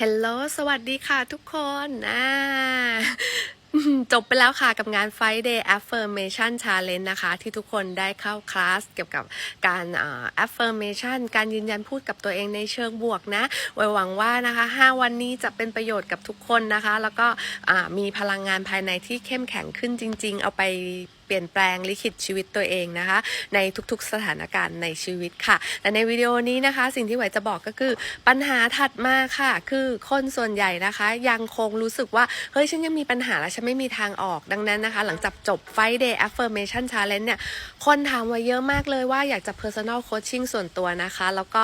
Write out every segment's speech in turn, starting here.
ฮลโลสวัสดีค่ะทุกคนอ่าจบไปแล้วค่ะกับงาน Friday Affirmation Challenge นะคะ ที่ทุกคนได้เข้าคลาสเกี่ยวกับการอ่า affirmation การยืนยันพูดกับตัวเองในเชิงบวกนะไว้หวังว่านะคะ 5 วันนี้จะเป็นประโยชน์กับทุกคนนะคะ แล้วก็มีพลังงานภายในที่เข้มแข็งขึ้นจริง ๆ เอาไป ปลี่ยนแปลงลิขิตชีวิตตัวเองนะคะ ในทุกๆสถานการณ์ในชีวิตค่ะแต่ในวิดีโอนี้นะคะ สิ่งที่ไหวจะบอกก็คือปัญหาถัดมาค่ะ คือคนส่วนใหญ่นะคะ ยังคงรู้สึกว่า เฮ้ย ฉันยังมีปัญหาและฉันไม่มีทางออกดังนั้นนะคะ หลังจากจบ Friday Affirmation Challenge เนี่ย คนถามไว้เยอะมากเลยว่าอยากจะ Personal Coaching ส่วนตัวนะคะ แล้วก็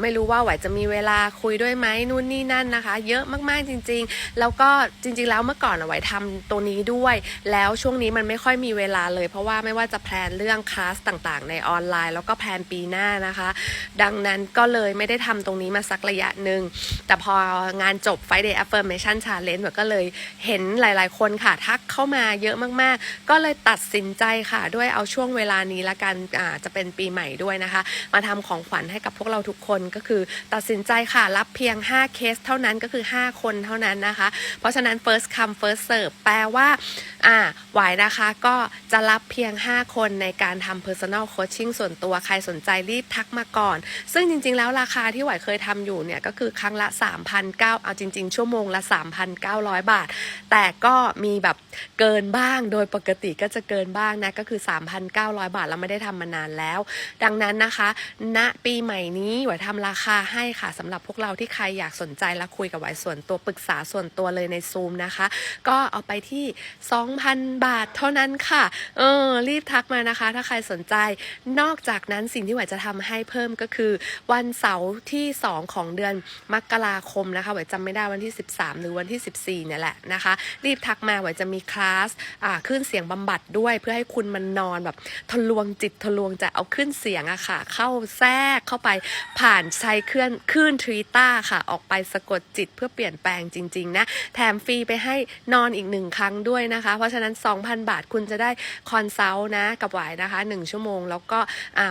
ไม่รู้ว่าไหวจะมีเวลาคุยด้วยไหมนู่นนี่นั่นนะคะ เยอะมากๆจริง ๆ แล้วก็จริง ๆ แล้วเมื่อก่อนอะไหวทำตัวนี้ด้วย แล้วช่วงนี้มันไม่ค่อยมีเวลาเลย เพราะว่าไม่ว่าจะแพลนเรื่องคลาสต่างๆ ในออนไลน์ แล้วก็แพลนปีหน้านะคะ ดังนั้นก็เลยไม่ได้ทำตรงนี้มาสักระยะหนึ่ง แต่พองานจบ Friday Affirmation Challenge ก็เลยเห็นหลายๆ คนค่ะ ทักเข้ามาเยอะมากๆ ก็เลยตัดสินใจค่ะ ด้วยเอาช่วงเวลานี้ละกันจะเป็นปีใหม่ด้วยนะคะ มาทำของขวัญให้กับพวกเราทุกคนก็คือตัดสินใจค่ะรับเพียง 5 เคสเท่านั้นก็คือ 5 คนเท่านั้นนะคะ เพราะฉะนั้น first come first serve แปลว่าอ่าไหวนะคะก็จะรับเพียง 5 คนในการทำ personal coaching ส่วนตัวใครสนใจรีบทักมาก่อน ซึ่งจริงๆ แล้วราคาที่ไหวเคยทำอยู่เนี่ยก็คือครั้งละ 3,900เอาจริง ๆ ชั่วโมงละ 3,900 บาท แต่ก็มีแบบเกินบ้างโดยปกติก็จะเกินบ้างนะ ก็คือ 3,900 บาทเราไม่ได้ทำมานานแล้ว ดังนั้นนะคะ ณปีใหม่นี้ไหวทำราคาให้ค่ะสำหรับพวกเราที่ใครอยากสนใจและคุยกับไหวส่วนตัวปรึกษาส่วนตัวเลยในซูมนะคะ ก็เอาไปที่ 2,000 บาทเท่านั้นค่ะเออ รีบทักมานะคะ ถ้าใครสนใจ นอกจากนั้นสิ่งที่หวจะทำให้เพิ่มก็คือ วันเสาร์ที่ 2 ของเดือนมกราคมนะคะหวจำไม่ได้วันที่ 13 หรือวันที่ 14เนี่ยแหละนะคะ รีบทักมาหวจะมีคลาสอ่าขึ้นเสียงบำบัดด้วยเพื่อให้คุณมันนอนแบบทะลวงจิตทะลวงใจเอาขึ้นเสียงอะค่ะ เข้าแทรกเข้าไปผ่านใช้เคลื่อนคลื่นทรีต้าค่ะ ออกไปสะกดจิตเพื่อเปลี่ยนแปลงจริง ๆ นะ แถมฟรีไปให้นอนอีกหนึ่งครั้งด้วยนะคะ เพราะฉะนั้น 2,000 บาทคุณจะได้คอนซัลท์นะกับหวายนะคะ 1 ชั่วโมง แล้วก็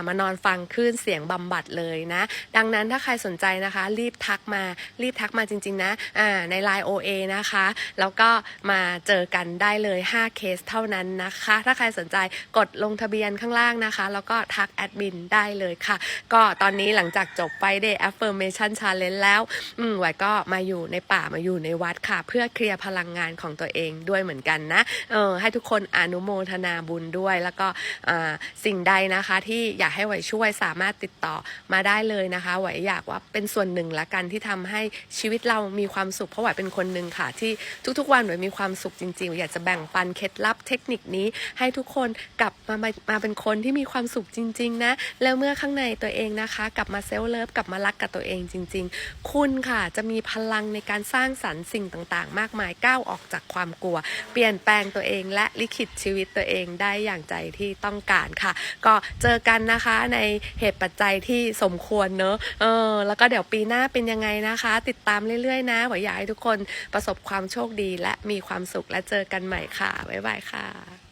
มานอนฟังคลื่นเสียงบำบัดเลยนะ ดังนั้นถ้าใครสนใจนะคะ รีบทักมารีบทักมาจริง ๆ นะอ่าใน Line OA นะคะ แล้วก็มาเจอกันได้เลย 5 เคสเท่านั้นนะคะ ถ้าใครสนใจกดลงทะเบียนข้างล่างนะคะ แล้วก็ทักแอดมินได้เลยค่ะ ก็ตอนนี้หลังจากจบ Friday Affirmation Challenge แล้วอืมไหวก็มาอยู่ในป่ามาอยู่ในวัดค่ะ เพื่อเคลียร์พลังงานของตัวเองด้วยเหมือนกันนะเออให้ทุกคนอนุโมทนาบุญด้วย แล้วก็สิ่งใดนะคะที่อยากให้ไหวช่วยสามารถติดต่อมาได้เลยนะคะไหวอยากว่าเป็นส่วนหนึ่งละกันที่ทำให้ชีวิตเรามีความสุขเพราะไหวเป็นคนหนึ่งค่ะ ที่ทุกๆ วันไหวมีความสุขจริงๆ อยากจะแบ่งปันเคล็ดลับเทคนิคนี้ ให้ทุกคนกลับมามามาเป็นคนที่มีความสุขจริง ๆ นะ แล้วเมื่อข้างในตัวเองนะคะ กลับมาเซลฟ์เลิฟกลับมารักกับตัวเองจริง ๆ คุณค่ะจะมีพลังในการสร้างสรรค์สิ่งต่างๆ มากมายก้าวออกจากความกลัว เปลี่ยนแปลงตัวเองและลิขิตชีวิตตัวเองได้อย่างใจที่ต้องการค่ะ ก็เจอกันนะคะในเหตุปัจจัยที่สมควรเนอะเออแล้วก็เดี๋ยวปีหน้าเป็นยังไงนะคะ ติดตามเรื่อยๆนะหวังอยากให้ทุกคนประสบความโชคดีและมีความสุขและเจอกันใหม่ค่ะบ๊ายบายค่ะ